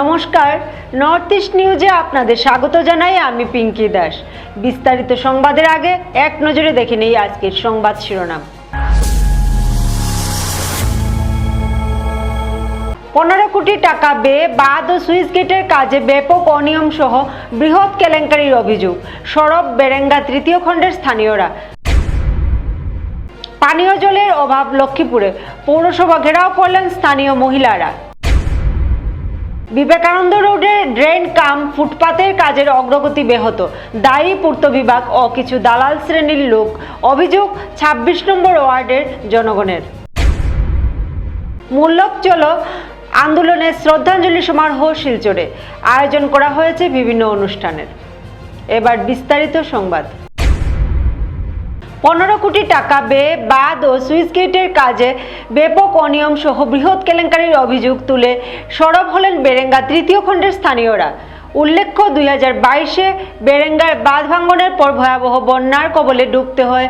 নমস্কার north east নিউজে আপনাদের স্বাগত জানাই আমি পিঙ্কি দাস। বিস্তারিত সংবাদের আগে এক নজরে দেখে নেই আজকের সংবাদ শিরোনাম। পনেরো কোটি টাকা ব্যয়ে বাঁধ ও সুইচ গেটের কাজে ব্যাপক অনিয়ম সহ বৃহৎ কেলেঙ্কারির অভিযোগ, সরব বেরেঙ্গা তৃতীয় খণ্ডের স্থানীয়রা। পানীয় জলের অভাব লক্ষ্মীপুরে, পৌরসভা ঘেরাও করলেন স্থানীয় মহিলারা। বিবেকানন্দ রোডে ড্রেন কাম ফুটপাতের কাজের অগ্রগতি ব্যাহত। দায়ী পূর্ত বিভাগ ও কিছু দালাল শ্রেণির লোক। অভিযোগ ২৬ নম্বর ওয়ার্ডের জনগণের। মূল্যক চলো আন্দোলনের শ্রদ্ধাঞ্জলি সমারোহ শিলচরে। আয়োজন করা হয়েছে বিভিন্ন অনুষ্ঠানের। এবার বিস্তারিত সংবাদ। পনেরো কোটি টাকা ব্যয়ে বাদ ও সুইচ গেটের কাজে ব্যাপক অনিয়ম সহ বৃহৎ কেলেঙ্কারির অভিযোগ তুলে সরব হলেন বেরেঙ্গা তৃতীয় খণ্ডের স্থানীয়রা। উল্লেখ্য, দুই হাজার বাইশে বেরেঙ্গার বাঁধ ভাঙ্গনের পর ভয়াবহ বন্যার কবলে ডুবতে হয়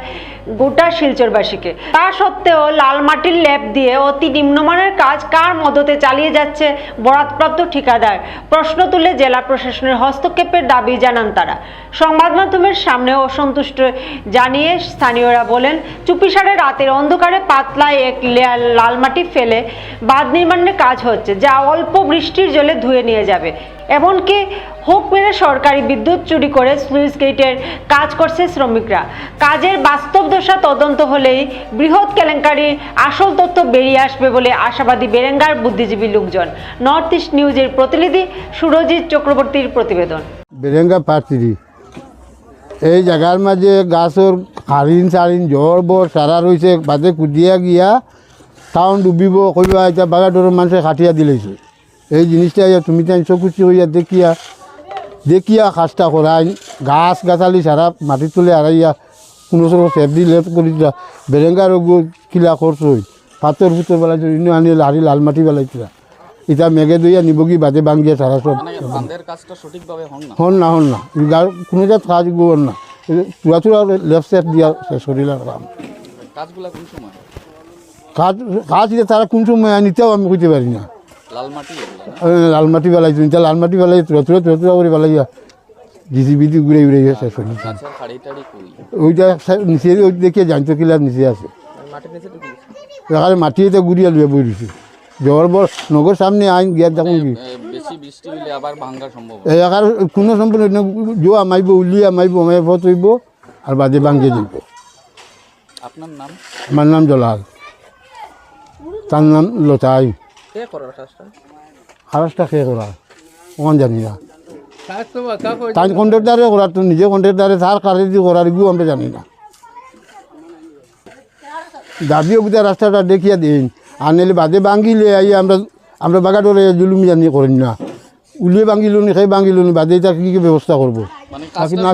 গোটা শিলচরবাসীকে। তা সত্ত্বেও লাল মাটির ল্যাপ দিয়ে অতি নিম্নমানের কাজ কার মদতে চালিয়ে যাচ্ছে বরাতপ্রাপ্ত ঠিকাদার? প্রশ্ন তুলে জেলা প্রশাসনের হস্তক্ষেপের দাবি জানান তারা। সংবাদ মাধ্যমের সামনে অসন্তুষ্ট জানিয়ে স্থানীয়রা বলেন, চুপিসারে রাতের অন্ধকারে পাতলায় এক লাল মাটি ফেলে বাঁধ নির্মাণের কাজ হচ্ছে, যা অল্প বৃষ্টির জলে ধুয়ে নিয়ে যাবে। এমনকি হুক মেরে সরকারি বিদ্যুৎ চুরি করে স্লুইস গেটের কাজ করছে শ্রমিকরা। কাজের বাস্তব দশা তদন্ত হলেই বৃহৎ কেলেঙ্কারির আসল তথ্য বেরিয়ে আসবে বলে আশাবাদী বেরেঙ্গার বুদ্ধিজীবী লোকজন। নর্থ ইস্ট নিউজের প্রতিনিধি সুরজিৎ চক্রবর্তীর প্রতিবেদন। বেরেঙ্গা পার্টিরি এই জায়গার মাঝে গাছর হারিন সারিন জ্বর বর সারা রয়েছে বাদে কুদিয়া গিয়া টাউন ডুবিব, কইবা এতিয়া বাগাডোর মানুষে খাটিয়া দিলেছে এই জিনিসটা তুমি তাই চকুচি হইয়া দেখিয়া দেখিয়া কাজটা করাই। গাছ গাছালি সারা মাটি তুলে হারাইয়া কোনো সময় সেফটি লেপ করি বেরেঙ্গার কিলা করছই পাথর ফুটর বেলাইছো ইনো আনি হারি লাল মাটি বেলাইছিলা ইটা মেঘে দইয়া নিবগি বাদে বাঙ্গিয়া সারা সব। মানে হন না? হন না কোনো জাত কাজ গোবর না। চূড়া চূড়া লেফট সাইড দিয়া শেষ করিলাম কাম। কাজগুলা কোন সময়? কাজ কাজ তারা কোন সময় নিতেও আমি কইতে পারি না। লাল মাটি এগুলা না? এ, লাল মাটি বেলাইছো এটা লাল মাটি বেলাই চূড়া চূড়া চূড়া করে বেলাইয়া জিসিবি দিয়ে ঘুরে ঘুরে শেষ করি ওইটা নিচে ওই দেখিয়ে জানতো কিলার নিচে আছে গেছে? এখানে মাটিতে ঘুরিয়া লুয়ে বই দিছি জ্বর বর নগর সামনে আইন গিয়া দেখুন কি এ, বেশি বৃষ্টি হইলে আবার ভাঙ্গার সম্ভব এই একার কোনো সম্পূর্ণ জো আমাইব উলিয়া আমাইব আমাইব তৈব আর বাদে ভাঙ্গে দিব আপনার নাম আমার নাম জলাল তার নাম লতাই কে করার কাজটা? খারাজটা খেয়ে করা ওখান জানি না। তাই কন্ট্রাক্টারে করার তো নিজে কন্ট্রাক্টারে তার কারে দিয়ে করার এগুলো আমরা জানি না। দাবিও বুঝা রাস্তাটা দেখিয়া দিন। আর নাহলে বাদে ভাঙ্গিলে আই আমরা আমরা বাগাডরে জুলুম জানি করেন না। উলিয়ে ভাঙ্গিল নি সেই ভাঙ্গিল নি বাদে এটা কি কি ব্যবস্থা করব? মানে না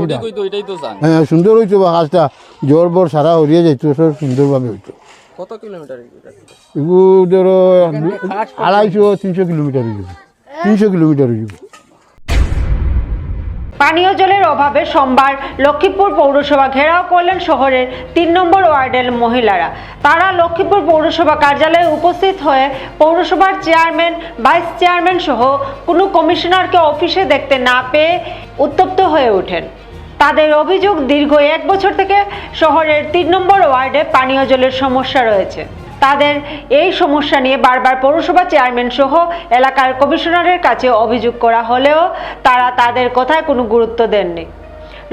হ্যাঁ সুন্দর হইতো বা কাজটা। জ্বর বর সারা হরিয়ে যাইতো সব সুন্দরভাবে হইতো। কত কিলোমিটার ধরো আড়াইশো তিনশো কিলোমিটার তিনশো কিলোমিটার পানীয় জলের অভাবে সোমবার লক্ষ্মীপুর পৌরসভা ঘেরাও করলেন শহরের তিন নম্বর ওয়ার্ডের মহিলারা। তারা লক্ষ্মীপুর পৌরসভা কার্যালয়ে উপস্থিত হয়ে পৌরসভার চেয়ারম্যান ভাইস চেয়ারম্যান সহ কোনো কমিশনারকে অফিসে দেখতে না পেয়ে উত্তপ্ত হয়ে ওঠেন। তাদের অভিযোগ দীর্ঘ এক বছর থেকে শহরের তিন নম্বর ওয়ার্ডে পানীয় জলের সমস্যা রয়েছে। তাদের এই সমস্যা নিয়ে বারবার পৌরসভা চেয়ারম্যান সহ এলাকার কমিশনারের কাছে অভিযোগ করা হলেও তারা তাদের কথায় কোনো গুরুত্ব দেননি।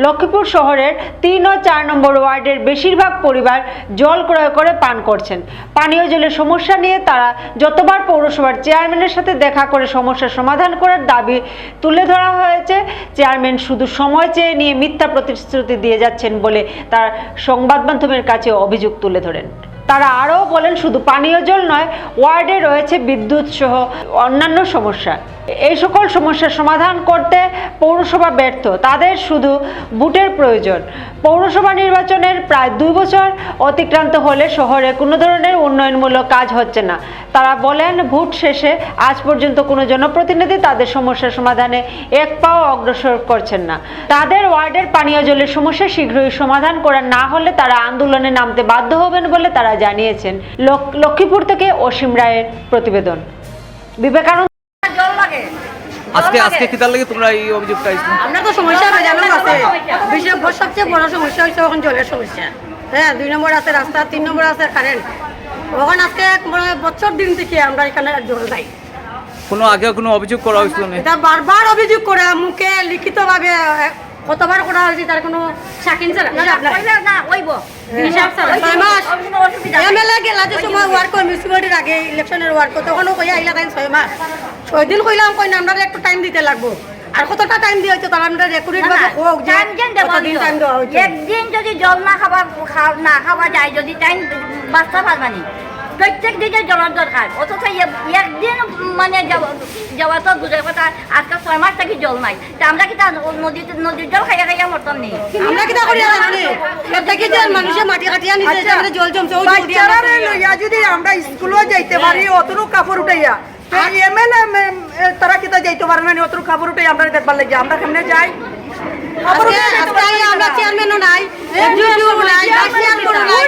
লক্ষ্মীপুর শহরের তিন ও চার নম্বর ওয়ার্ডের বেশিরভাগ পরিবার জল ক্রয় করে পান করছেন। পানীয় জলের সমস্যা নিয়ে তারা যতবার পৌরসভার চেয়ারম্যানের সাথে দেখা করে সমস্যার সমাধান করার দাবি তুলে ধরা হয়েছে। চেয়ারম্যান শুধু সময় চেয়ে নিয়ে মিথ্যা প্রতিশ্রুতি দিয়ে যাচ্ছেন বলে তার সংবাদ মাধ্যমের কাছে অভিযোগ তুলে ধরেন। তারা আরও বলেন, শুধু পানীয় জল নয়, ওয়ার্ডে রয়েছে বিদ্যুৎ সহ অন্যান্য সমস্যা। এই সকল সমস্যার সমাধান করতে পৌরসভা ব্যর্থ। তাদের শুধু বুটের প্রয়োজন। পৌরসভা নির্বাচনের প্রায় দুই বছর অতিক্রান্ত হলে শহরে কোনো ধরনের উন্নয়নমূলক কাজ হচ্ছে না। তারা বলেন, ভোট শেষে আজ পর্যন্ত কোনো জনপ্রতিনিধি তাদের সমস্যার সমাধানে এক পাও অগ্রসর করছেন না। তাদের ওয়ার্ডের পানীয় জলের সমস্যা শীঘ্রই সমাধান করা না হলে তারা আন্দোলনে নামতে বাধ্য হবেন বলে তারা জানিয়েছেন। লক- লক্ষ্মীপুর থেকে অসীম রায়ের প্রতিবেদন। বিবেকানন্দ লাগে। আজকে কি তার লাগে তোমরা এই অভিযোগটা আইছো? আমরা তো সমস্যা বেজানো আছে বিশেষ সবচেয়ে বড় সমস্যা হচ্ছে এখন জলের সমস্যা। হ্যাঁ দুই নম্বর আছে রাস্তা তিন নম্বর আছে কারেন্ট ওখানে আজকে মানে বছর দিন থেকে আমরা এখানে জল যাই কোনো আগে কোনো অভিযোগ করা হয়েছিল না এটা বারবার অভিযোগ করে মুখে লিখিতভাবে কতবার করা হয়েছে তার কোনো সাকিন হিসাব ছাড়া। ছয় মাস এমএলএ গেলা যে সময় ওয়ার্ক মিউনিসিপালিটির আগে ইলেকশনের ওয়ার্ক তখনও কইয়া আইলা ছয় মাস? ছয় দিন কইলাম কই না আমরা একটু টাইম দিতে লাগবো। আর কতটা টাইম দিয়ে হচ্ছে তারা আমরা রেকর্ডেড ভাবে হোক যে কতদিন টাইম দেওয়া একদিন যদি জল না খাবা খা- না খাওয়া যায় যদি টাইম বাঁচতে পারবানি প্রত্যেক দিনে জলের দরকার অথচ একদিন মানে যাওয়া- তো দূরের কথা আজকে ছয় মাস থাকি জল নাই। তা আমরা কি তা নদীতে নদীর জল খাইয়া খাইয়া মরতাম নেই আমরা কি যে মাটি কাটিয়া নিচে জল জমছে বাচ্চারা লইয়া যদি আমরা স্কুলও যাইতে পারি অতটুকু কাপড় উঠাইয়া। এমএলএ তারা কিতা যাইতে পারে না অতটুকু কাপড় উঠাই আমরা দেখবার লাগে। আমরা কেমনে যাই? আমরা চেয়ারম্যানও নাই নাই ভাইস চেয়ারম্যানও নাই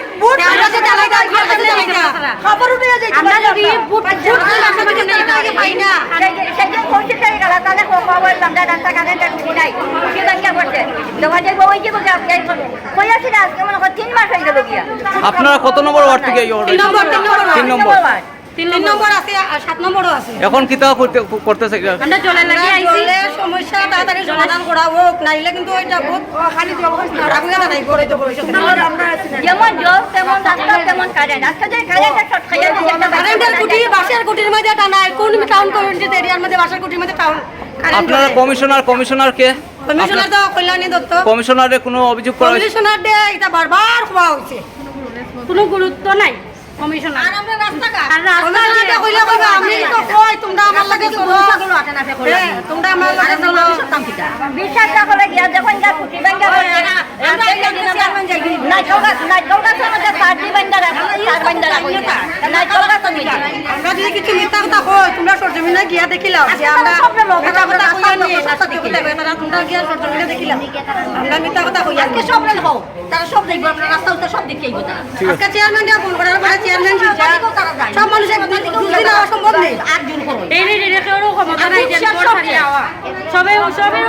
আমরা যে টাকা গাড়ি কাছে যাই না কাপড় উঠাইয়া যাইতে আমরা পারি যদি বুট বুট আমরা যদি টাকা আগে পাই না সেদিন পৌঁছে চাই গেল তাহলে খোয়া বললাম যে রাস্তা কারেন্ট খুঁজি নাই খুঁজি ভাঙ্গা পড়ছে দেখা যায় ওই যে কই আছি না আজকে মনে হয় তিন মাস হয়ে গেল গিয়া আপনারা কত নম্বর ওয়ার্ড থেকে এই অর্ডার তিন নম্বর তিন নম্বর তিন নম্বর। তিন নম্বর। আছে আর সাত নম্বরও আছে। এখন কিতা করতে করতেছে আমরা জলে লাগিয়ে আইছি। সমস্যা তাড়াতাড়ি সমাধান করা হোক নাইলে কিন্তু ওইটা বহুত খালি যাবে করে তো যেমন জল তেমন রাস্তা তেমন কারেন্ট। আজকে যে কারেন্টটা শর্ট খাইয়া কারেন্টের কুটি বাসের কুটির মধ্যে টানা কোন টাউন কমিউনিটি এরিয়ার মধ্যে বাসের কুটির মধ্যে টাউন আপনারা কমিশনার কমিশনার কে? কমিশনার তো কল্যাণী দত্ত। কমিশনারে কোনো অভিযোগ করা কমিশনার দে এটা বারবার খোয়া হয়েছে কোনো গুরুত্ব নাই। কমিশনার আর আমরা রাস্তাঘাট। আর রাস্তাঘাটে কইলে কইবা আমি তো কই তোমরা আমার লাগে চলো তোমরা আমার লাগে চলো বিশ্বাস না করে গিয়া যখন যা খুঁটি ভাঙ্গা পড়ছে নাইটল গাছ নাইটল গাছ আমাদের সার্জি ভাঙ্গা রাখা সার ভাঙ্গা রাখা নাইটল গাছ আমরা যদি কিছু মিথ্যা কথা কই তোমরা সরজমিনে গিয়া দেখিলাম যে আমরা মিথ্যা কথা কইয়া নি সত্য কথা বেতারা তোমরা গিয়া সরজমিনে দেখিলাম। আমরা মিথ্যা কথা কইয়া নি সব লোক হোক তারা সব দেখব আপনার রাস্তা উঠে সব দিকেই আজকে চেয়ারম্যান দিয়া ফোন করার পরে সব মানুষ সম্ভব নেই। আট দিন করো এই রে রে কেউ ক্ষমতা নাই যে বিশ্বাস গড় সব ছাড়িয়ে আওয়া সবে সবে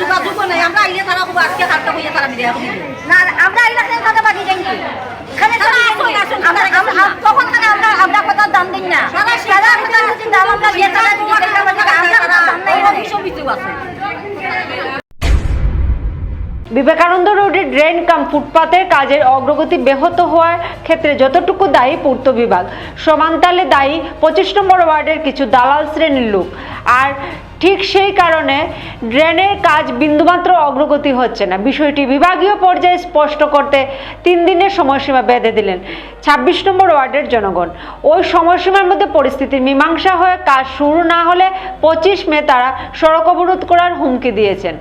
যোগাযোগ নাই আমরা আইলে তারা খুব আজকে হাতটা হইয়া তারা বিদায় না আমরা আইলে খালি বাকি যাই তারা তখন আমরা আমরা কথা দাম দিই না। তারা কথা যদি দাম আমরা দিয়ে তারা আমরা দাম নাই এরা সব আছে বিবেকানন্দ রোডে ড্রেন কাম ফুটপাতের কাজের অগ্রগতি ব্যাহত হওয়ার ক্ষেত্রে যতটুকু দায়ী পূর্ত বিভাগ, সমানতালে দায়ী পঁচিশ নম্বর ওয়ার্ডের কিছু দালাল শ্রেণির লোক। আর ঠিক সেই কারণে ড্রেনের কাজ বিন্দুমাত্র অগ্রগতি হচ্ছে না। বিষয়টি বিভাগীয় পর্যায়ে স্পষ্ট করতে তিন দিনের সময়সীমা বেঁধে দিলেন ছাব্বিশ নম্বর ওয়ার্ডের জনগণ। ওই সময়সীমার মধ্যে পরিস্থিতির মীমাংসা হয়ে কাজ শুরু না হলে পঁচিশ মে তারা সড়ক অবরোধ করার হুমকি দিয়েছেন।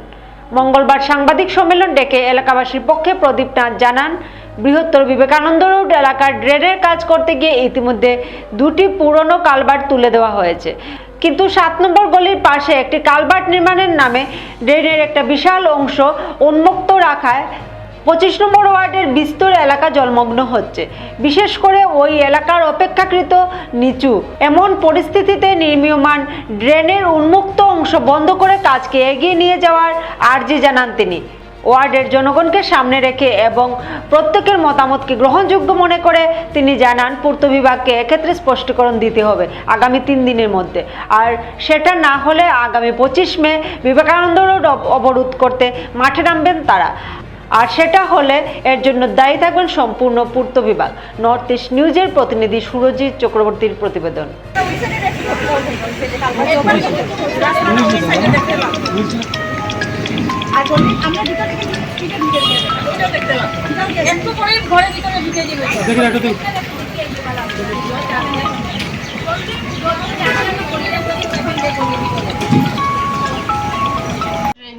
মঙ্গলবার সাংবাদিক সম্মেলন ডেকে এলাকাবাসীর পক্ষে প্রদীপ নাথ জানান, বৃহত্তর বিবেকানন্দ রোড এলাকার ড্রেনের কাজ করতে গিয়ে ইতিমধ্যে দুটি পুরনো কালবার তুলে দেওয়া হয়েছে। কিন্তু সাত নম্বর গলির পাশে একটি কালভার্ট নির্মাণের নামে ড্রেনের একটা বিশাল অংশ উন্মুক্ত রাখায় পঁচিশ নম্বর ওয়ার্ডের বিস্তর এলাকা জলমগ্ন হচ্ছে। বিশেষ করে ওই এলাকার অপেক্ষাকৃত নিচু। এমন পরিস্থিতিতে নির্মীয়মান ড্রেনের উন্মুক্ত অংশ বন্ধ করে কাজকে এগিয়ে নিয়ে যাওয়ার আর্জি জানান তিনি। ওয়ার্ডের জনগণকে সামনে রেখে এবং প্রত্যেকের মতামতকে গ্রহণযোগ্য মনে করে তিনি জানান, পূর্ত বিভাগকে এক্ষেত্রে স্পষ্টীকরণ দিতে হবে আগামী তিন দিনের মধ্যে। আর সেটা না হলে আগামী পঁচিশ মে বিবেকানন্দ রোড অবরোধ করতে মাঠে নামবেন তারা। আর সেটা হলে এর জন্য দায়ী থাকবেন সম্পূর্ণ পূর্ত বিভাগ। নর্থ ইস্ট নিউজের প্রতিনিধি সুরজিৎ চক্রবর্তীর প্রতিবেদন।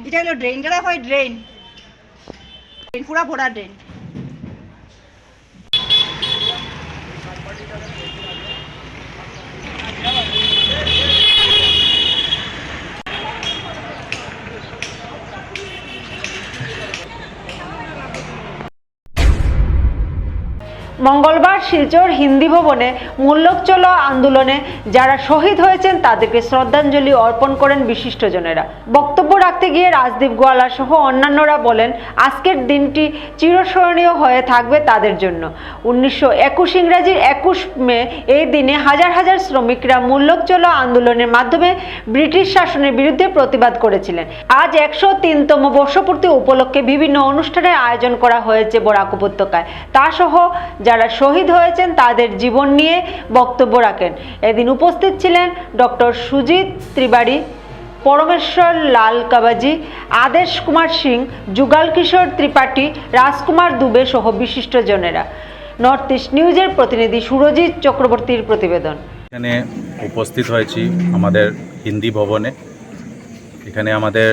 এটা হলো ড্রেন যেটা হয় ড্রেন পুরা ভরা ড্রেন মঙ্গলবার শিলচর হিন্দি ভবনে মূল্যক চলো আন্দোলনে যারা শহীদ হয়েছেন, তাদেরকে শ্রদ্ধাঞ্জলি অর্পণ করেন বিশিষ্টজনেরা। বক্তব্য রাখতে গিয়ে রাজদীপ গোয়ালা সহ অন্যান্যরা বলেন, আজকের দিনটি চিরস্মরণীয় হয়ে থাকবে তাদের জন্য। উনিশশো একুশ ইংরাজির একুশ মে এই দিনে হাজার হাজার শ্রমিকরা মূল্যক চলো আন্দোলনের মাধ্যমে ব্রিটিশ শাসনের বিরুদ্ধে প্রতিবাদ করেছিলেন। আজ একশো তিনতম বর্ষপূর্তি উপলক্ষে বিভিন্ন অনুষ্ঠানের আয়োজন করা হয়েছে বরাক উপত্যকায়। তা সহ যারা শহীদ হয়েছেন তাদের জীবন নিয়ে বক্তব্য রাখেন। এদিন উপস্থিত ছিলেন ডক্টর সুজিত ত্রিবাড়ী, পরমেশ্বর লাল কাবাজি, আদেশ কুমার সিং, যুগাল কিশোর ত্রিপাঠী, রাজকুমার দুবে সহ বিশিষ্টজনেরা নর্থ ইস্ট নিউজের প্রতিনিধি সুরজিৎ চক্রবর্তীর প্রতিবেদন। এখানে উপস্থিত হয়েছি আমাদের হিন্দি ভবনে। এখানে আমাদের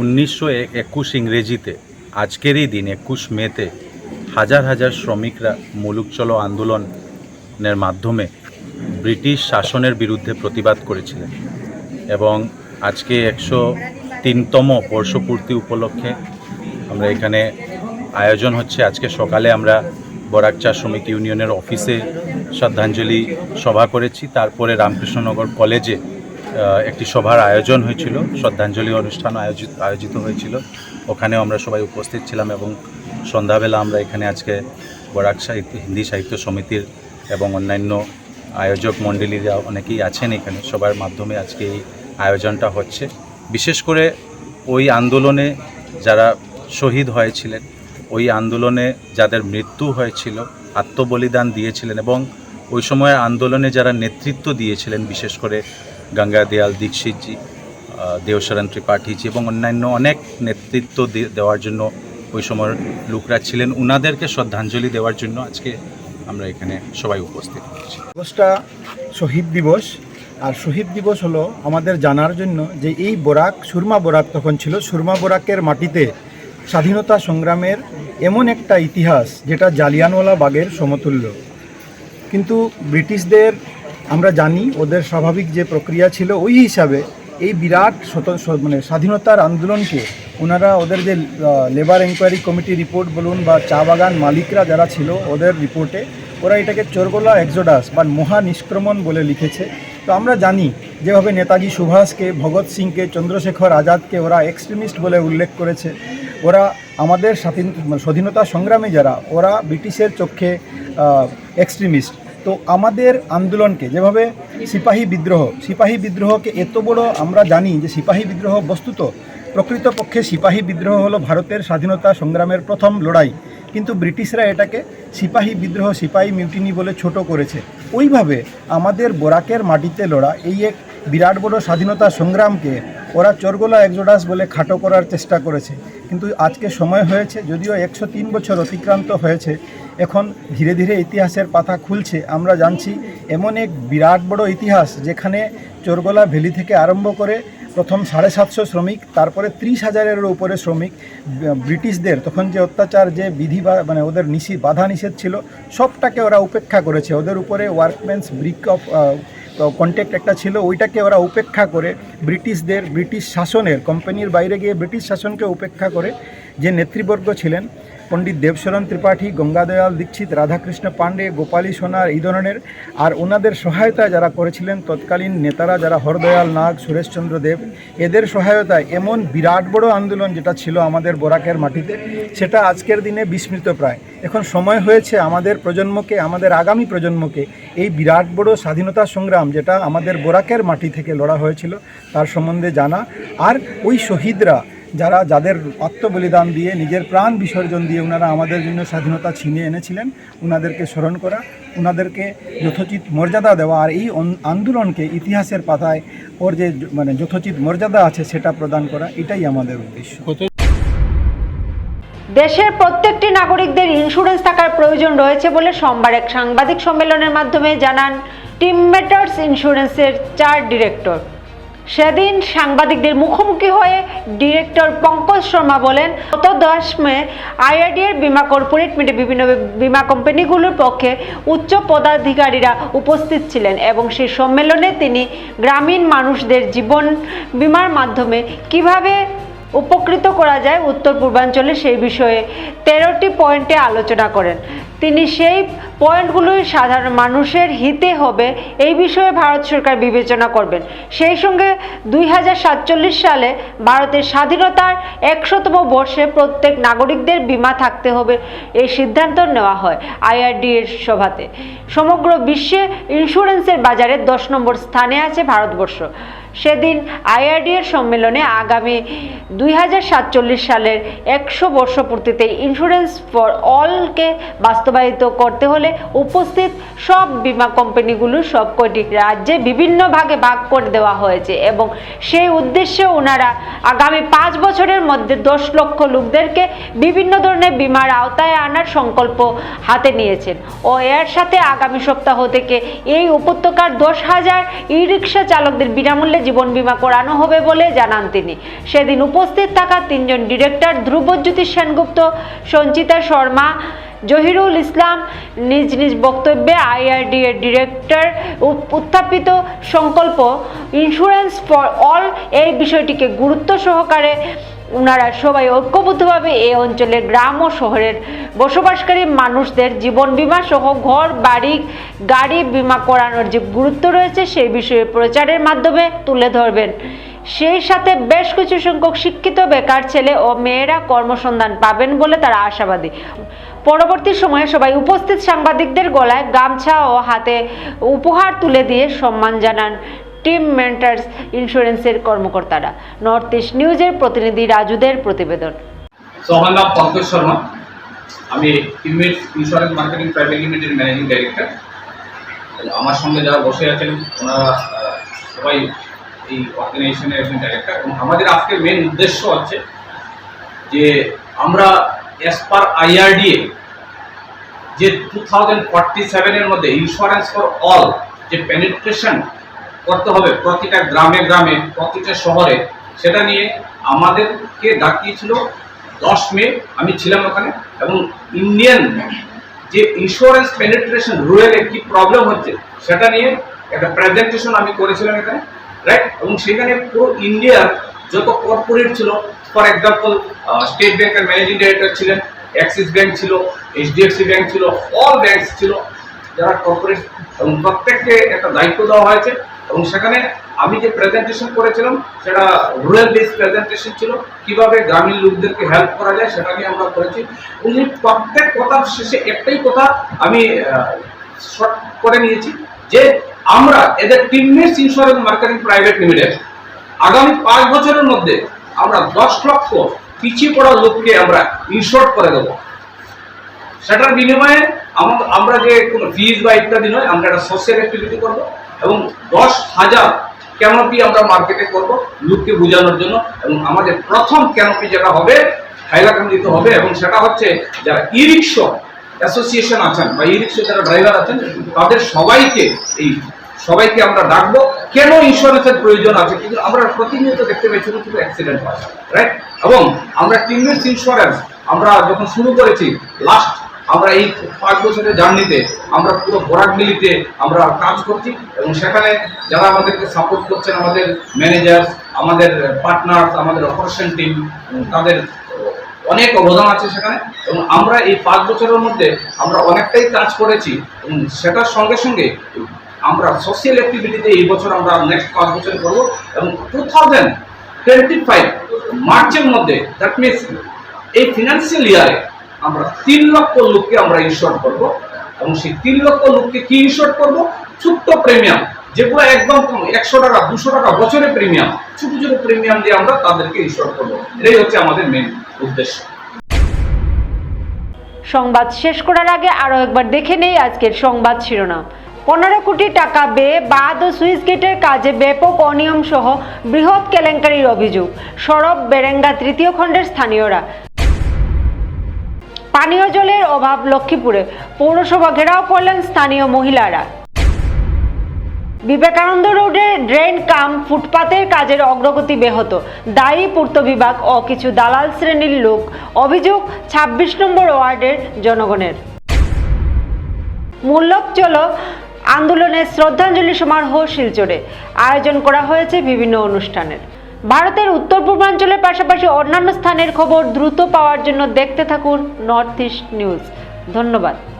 উনিশশো একুশ ইংরেজিতে, আজকেরই দিন একুশ মেতে হাজার হাজার শ্রমিকরা মুলুক চলো আন্দোলনের মাধ্যমে ব্রিটিশ শাসনের বিরুদ্ধে প্রতিবাদ করেছিলেন এবং আজকে একশো তিনতম বর্ষপূর্তি উপলক্ষে আমরা এখানে আয়োজন হচ্ছে। আজকে সকালে আমরা বরাকচা শ্রমিক ইউনিয়নের অফিসে শ্রদ্ধাঞ্জলি সভা করেছি। তারপরে রামকৃষ্ণনগর কলেজে একটি সভার আয়োজন হয়েছিল। শ্রদ্ধাঞ্জলি অনুষ্ঠান আয়োজিত আয়োজিত হয়েছিল। ওখানেও আমরা সবাই উপস্থিত ছিলাম এবং সন্ধ্যাবেলা আমরা এখানে আজকে বরাক সাহিত্য হিন্দি সাহিত্য সমিতির এবং অন্যান্য আয়োজক মণ্ডলীরা অনেকেই আছেন এখানে। সবার মাধ্যমে আজকে এই আয়োজনটা হচ্ছে। বিশেষ করে ওই আন্দোলনে যারা শহীদ হয়েছিলেন ওই আন্দোলনে যাদের মৃত্যু হয়েছিল আত্মবলিদান দিয়েছিলেন এবং ওই সময় আন্দোলনে যারা নেতৃত্ব দিয়েছিলেন বিশেষ করে গঙ্গা দেয়াল দীক্ষিতজি আহ, দেওশরণ ত্রিপাঠীজি এবং অন্যান্য অনেক নেতৃত্ব দেওয়ার জন্য ওই সময়ের লোকরা ছিলেন, উনাদেরকে শ্রদ্ধাঞ্জলি দেওয়ার জন্য আজকে আমরা এখানে সবাই উপস্থিত দিবসটা শহীদ দিবস, আর শহীদ দিবস হলো আমাদের জানার জন্য যে এই বরাক, সুরমা বরাক তখন ছিল, সুরমা বরাকের মাটিতে স্বাধীনতা সংগ্রামের এমন একটা ইতিহাস যেটা জালিয়ানওয়ালা বাগের সমতুল্য। কিন্তু ব্রিটিশদের আমরা জানি, ওদের স্বাভাবিক যে প্রক্রিয়া ছিল ওই হিসাবে এই বিরাট মানে স্বাধীনতার আন্দোলনকে ওনারা ওদের যে লেবার এনকোয়ারি কমিটি রিপোর্ট বলুন বা চা বাগান মালিকরা যারা ছিল ওদের রিপোর্টে ওরা এটাকে চোরগোলা এক্সোডাস বা মহা নিষ্ক্রমণ বলে লিখেছে। তো আমরা জানি যেভাবে নেতাজি সুভাষকে, ভগৎ সিংকে, চন্দ্রশেখর আজাদকে ওরা এক্সট্রিমিস্ট বলে উল্লেখ করেছে। ওরা আমাদের স্বাধীন- স্বাধীনতা সংগ্রামে যারা, ওরা ব্রিটিশের চোখে এক্সট্রিমিস্ট তো আমাদের আন্দোলনকে যেভাবে সিপাহী বিদ্রোহ, সিপাহী বিদ্রোহকে এত বড় আমরা জানি যে সিপাহী বিদ্রোহ বস্তুত, প্রকৃতপক্ষে সিপাহী বিদ্রোহ হলো ভারতের স্বাধীনতা সংগ্রামের প্রথম লড়াই। কিন্তু ব্রিটিশরা এটাকে সিপাহী বিদ্রোহ, সিপাহী মিউটিনি বলে ছোট করেছে। ওইভাবে আমাদের বোরাকের মাটিতে লড়া এই এক বিরাট বড় স্বাধীনতা সংগ্রামকে ওরা চোরগোলা একজোডাস বলে খাটো করার চেষ্টা করেছে। কিন্তু আজকে সময় হয়েছে, যদিও একশো তিন বছর অতিক্রান্ত হয়েছে এখন ধীরে ধীরে ইতিহাসের পাতা খুলছে। আমরা জানছি এমন এক বিরাট বড় ইতিহাস যেখানে চোরগোলা ভ্যালি থেকে আরম্ভ করে প্রথম সাড়ে সাতশো শ্রমিক, তারপরে ত্রিশ হাজারের উপরে শ্রমিক ব্রিটিশদের, তখন যে অত্যাচার, যে বিধি মানে ওদের নিষি বাধা নিষেধ ছিল, সবটাকে ওরা উপেক্ষা করেছে। ওদের উপরে ওয়ার্কম্যানস ব্রিক অফ কন্ট্যাক্ট একটা ছিল, ওইটাকে ওরা উপেক্ষা করে ব্রিটিশদের, ব্রিটিশ শাসনের কোম্পানির বাইরে গিয়ে ব্রিটিশ শাসনকে উপেক্ষা করে যে নেতৃবর্গ ছিলেন পণ্ডিত দেবশরণ ত্রিপাঠী, গঙ্গাদয়াল দীক্ষিত, রাধাকৃষ্ণ পাণ্ডে, গোপালী সোনার এই ধরনের আর ওনাদের সহায়তায় যারা করেছিলেন তৎকালীন নেতারা যারা হরদয়াল নাগ, সুরেশচন্দ্র দেব, এদের সহায়তায় এমন বিরাট বড় আন্দোলন যেটা ছিল আমাদের বরাকের মাটিতে, সেটা আজকের দিনে বিস্মৃত প্রায়। এখন সময় হয়েছে আমাদের প্রজন্মকে, আমাদের আগামী প্রজন্মকে এই বিরাট বড় স্বাধীনতা সংগ্রাম যেটা আমাদের বোরাকের মাটি থেকে লড়া হয়েছিল, তার সম্বন্ধে জানা। আর ওই শহীদরা যারা যাদের আত্মবলিদান দিয়ে, নিজের প্রাণ বিসর্জন দিয়ে ওনারা আমাদের জন্য স্বাধীনতা ছিনিয়ে এনেছিলেন ওনাদেরকে স্মরণ করা ওনাদেরকে যথোচিত মর্যাদা দেওয়া আর এই আন্দোলনকে ইতিহাসের পাতায় ওর যে মানে যথোচিত মর্যাদা আছে সেটা প্রদান করা, এটাই আমাদের উদ্দেশ্য। দেশের প্রত্যেকটি নাগরিকদের ইন্স্যুরেন্স থাকার প্রয়োজন রয়েছে বলে সোমবার এক সাংবাদিক সম্মেলনের মাধ্যমে জানান টিম মেটার্স ইন্স্যুরেন্সের চার ডিরেক্টর। সেদিন সাংবাদিকদের মুখোমুখি হয়ে ডিরেক্টর পঙ্কজ শর্মা বলেন, গত দশ মে আইআরডিএর বিমা কর্পোরেট মিটে বিভিন্ন বিমা কোম্পানিগুলোর পক্ষে উচ্চ পদাধিকারীরা উপস্থিত ছিলেন এবং সেই সম্মেলনে তিনি গ্রামীণ মানুষদের জীবন বিমার মাধ্যমে কীভাবে উপকৃত করা যায় উত্তর পূর্বাঞ্চলে সেই বিষয়ে তেরোটি পয়েন্টে আলোচনা করেন। তিনি সেই পয়েন্টগুলোই সাধারণ মানুষের হিতে হবে এই বিষয়ে ভারত সরকার বিবেচনা করবেন। সেই সঙ্গে দুই হাজার সাতচল্লিশ সালে ভারতের স্বাধীনতার একশোতম বর্ষে প্রত্যেক নাগরিকদের বিমা থাকতে হবে এই সিদ্ধান্ত নেওয়া হয় আইআরডি এর সভাতে। সমগ্র বিশ্বে ইন্স্যুরেন্সের বাজারে দশ নম্বর স্থানে আছে ভারতবর্ষ। সেদিন আইআরডি এর সম্মেলনে আগামী দুই হাজার সাতচল্লিশ সালের একশো বর্ষপূর্তিতে ইন্স্যুরেন্স ফর অলকে বাস্তবায়িত করতে হলে উপস্থিত সব বিমা কোম্পানিগুলো সব কয়টি রাজ্যে বিভিন্ন ভাগে ভাগ করে দেওয়া হয়েছে এবং সেই উদ্দেশ্যে ওনারা আগামী পাঁচ বছরের মধ্যে দশ লক্ষ লোকদেরকে বিভিন্ন ধরনের বিমার আওতায় আনার সংকল্প হাতে নিয়েছেন। ও এর সাথে আগামী সপ্তাহ থেকে এই উপত্যকার দশ হাজার ই রিক্সা চালকদের বিনামূল্যে জীবন বীমা করানো হবে বলে জানান তিনি। সেদিন উপস্থিত থাকা তিনজন ডিরেক্টর ধ্রুবজ্যোতি সেনগুপ্ত, সঞ্চিতা শর্মা জহিরুল ইসলাম নিজ নিজ বক্তব্যে আইআরডি এর ডিরেক্টর উত্থাপিত সংকল্প ইন্স্যুরেন্স ফর অল এই বিষয়টিকে গুরুত্ব সহকারে ওনারা সবাই ঐক্যবদ্ধভাবে এই অঞ্চলের গ্রাম ও শহরের বসবাসকারী মানুষদের জীবন বিমা সহ ঘর, বাড়ি, গাড়ি বিমা করানোর যে গুরুত্ব রয়েছে সেই বিষয়ে প্রচারের মাধ্যমে তুলে ধরবেন। সেই সাথে বেশ কিছু সংখ্যক শিক্ষিত বেকার ছেলে ও মেয়েরা কর্মসন্ধান পাবেন বলে তারা আশাবাদী। পরবর্তী সময়ে সবাই উপস্থিত সাংবাদিকদের গলায় গামছা ও হাতে উপহার তুলে দিয়ে সম্মান জানান টিম মেন্টার্স ইন্স্যুরেন্সের কর্মকর্তারা। নর্থ ইস্ট নিউজের প্রতিনিধি রাজুদের প্রতিবেদন। আমার নাম পঙ্কজ শর্মা। আমি teammate insurance marketing private limited managing director. আমার সঙ্গে যারা বসে আছেন, ওনারা সবাই এই অর্গানাইজেশনের একজন ডাইরেক্টর। এবং আমাদের আজকের মেন উদ্দেশ্য হচ্ছে যে আমরা অ্যাজ পার আইআরডিএ যে টু থাউজেন্ড ফর্টি সেভেনের মধ্যে ইন্স্যুরেন্স ফর অল যে পেনিট্রেশন করতে হবে প্রতিটা গ্রামে গ্রামে, প্রতিটা শহরে, সেটা নিয়ে আমাদেরকে ডাকিয়েছিল দশ মে, আমি ছিলাম ওখানে, এবং ইন্ডিয়ান যে ইন্স্যুরেন্স পেনিট্রেশন রুরালে কি প্রবলেম হচ্ছে, সেটা নিয়ে একটা প্রেজেন্টেশন আমি করেছিলাম এখানে রাইট এবং সেখানে পুরো ইন্ডিয়ার যত কর্পোরেট ছিল ফর এক্সাম্পল স্টেট ব্যাংকের ম্যানেজিং ডাইরেক্টর ছিলেন অ্যাক্সিস ব্যাংক ছিল এইচডিএফসি ব্যাংক ছিল অল ব্যাংক ছিল, যারা কর্পোরেট এবং প্রত্যেককে একটা দায়িত্ব দেওয়া হয়েছে। এবং সেখানে আমি যে প্রেজেন্টেশন করেছিলাম, সেটা রুরাল বেস প্রেজেন্টেশন ছিল, কীভাবে গ্রামীণ লোকদেরকে হেল্প করা যায় সেটা নিয়ে আমরা করেছি। উনি প্রত্যেক কথার শেষে একটাই কথা আমি শর্ট করে নিয়েছি, যে আমরা এদের teammates insurance marketing private limited আগামী পাঁচ বছরের মধ্যে আমরা দশ লক্ষ পিছিয়ে পড়া লোককে আমরা ইনশোর্ট করে দেবো। সেটার বিনিময়ে আম- আমরা যে কোনো ফিজ বা ইত্যাদি নয়, আমরা একটা সোশ্যাল অ্যাক্টিভিটি করব এবং দশ হাজার ক্যানোপি আমরা মার্কেটে করব লোককে বোঝানোর জন্য এবং আমাদের প্রথম ক্যানোপি যেটা হবে, হাইলাকান্দিতে হবে এবং সেটা হচ্ছে যারা ই রিক্সা অ্যাসোসিয়েশন আছেন বা ই রিক্সা যারা ড্রাইভার আছেন, তাদের সবাইকে এই সবাইকে আমরা ডাকবো। কেন ইন্স্যুরেন্সের প্রয়োজন আছে? কিন্তু আমরা প্রতিনিয়ত দেখতে পাই ছোটো ছোটো অ্যাক্সিডেন্ট হয় রাইট এবং আমরা টিমমেটস ইন্স্যুরেন্স আমরা যখন শুরু করেছি লাস্ট আমরা এই পাঁচ বছরের জার্নিতে আমরা পুরো বরাক মিলিতে আমরা কাজ করছি এবং সেখানে যারা আমাদেরকে সাপোর্ট করছেন, আমাদের ম্যানেজার আমাদের পার্টনার আমাদের অপারেশন টিম তাদের অনেক অবদান আছে সেখানে এবং আমরা এই পাঁচ বছরের মধ্যে আমরা অনেকটাই কাজ করেছি। এবং সেটার সঙ্গে সঙ্গে আমরা সোশ্যাল অ্যাক্টিভিটিতে এই বছর আমরা নেক্সট পাঁচ বছর করব এবং টু থাউজেন্ড টোয়েন্টি ফাইভ মার্চের মধ্যে দ্যাট মিনস এই ফিনান্সিয়াল ইয়ারে আমরা তিন লক্ষ লোককে আমরা ইনশোর করব এবং সেই তিন লক্ষ লোককে কি ইনশোর করব? ছোট্ট প্রিমিয়াম যেগুলো একদম কম, একশো টাকা, দুশো টাকা বছরে প্রিমিয়াম ছোট ছোট প্রিমিয়াম দিয়ে আমরা তাদেরকে ইনশোর করব। এটাই হচ্ছে আমাদের মেন উদ্দেশ্য। সংবাদ শেষ করার আগে আরও একবার দেখে নেই আজকের সংবাদ শিরোনাম। পনেরো কোটি টাকা ব্যয়ে বাঁধ ও সুইচ গেটের কাজে ব্যাপক অনিয়ম সহ বৃহৎ কেলেঙ্কারির অভিযোগ। সরব বেরেঙ্গা তৃতীয় খণ্ডের স্থানীয়রা। পানীয় জলের অভাব লক্ষ্মীপুরে। পৌরসভা ঘেরাও করলেন স্থানীয় মহিলারা। বিবেকানন্দ রোডে ড্রেন কাম ফুটপাতের কাজের অগ্রগতি ব্যাহত। দায়ী পূর্ত বিভাগ ও কিছু দালাল শ্রেণির লোক। অভিযোগ ২৬ নম্বর ওয়ার্ডের জনগণের। মূল্যক চলো আন্দোলনে শ্রদ্ধাঞ্জলি সমারোহ শিলচরে আয়োজন করা হয়েছে বিভিন্ন অনুষ্ঠানের। ভারতের উত্তর পূর্বাঞ্চলের পাশাপাশি অন্যান্য স্থানের খবর দ্রুত পাওয়ার জন্য দেখতে থাকুন নর্থ ইস্ট নিউজ। ধন্যবাদ।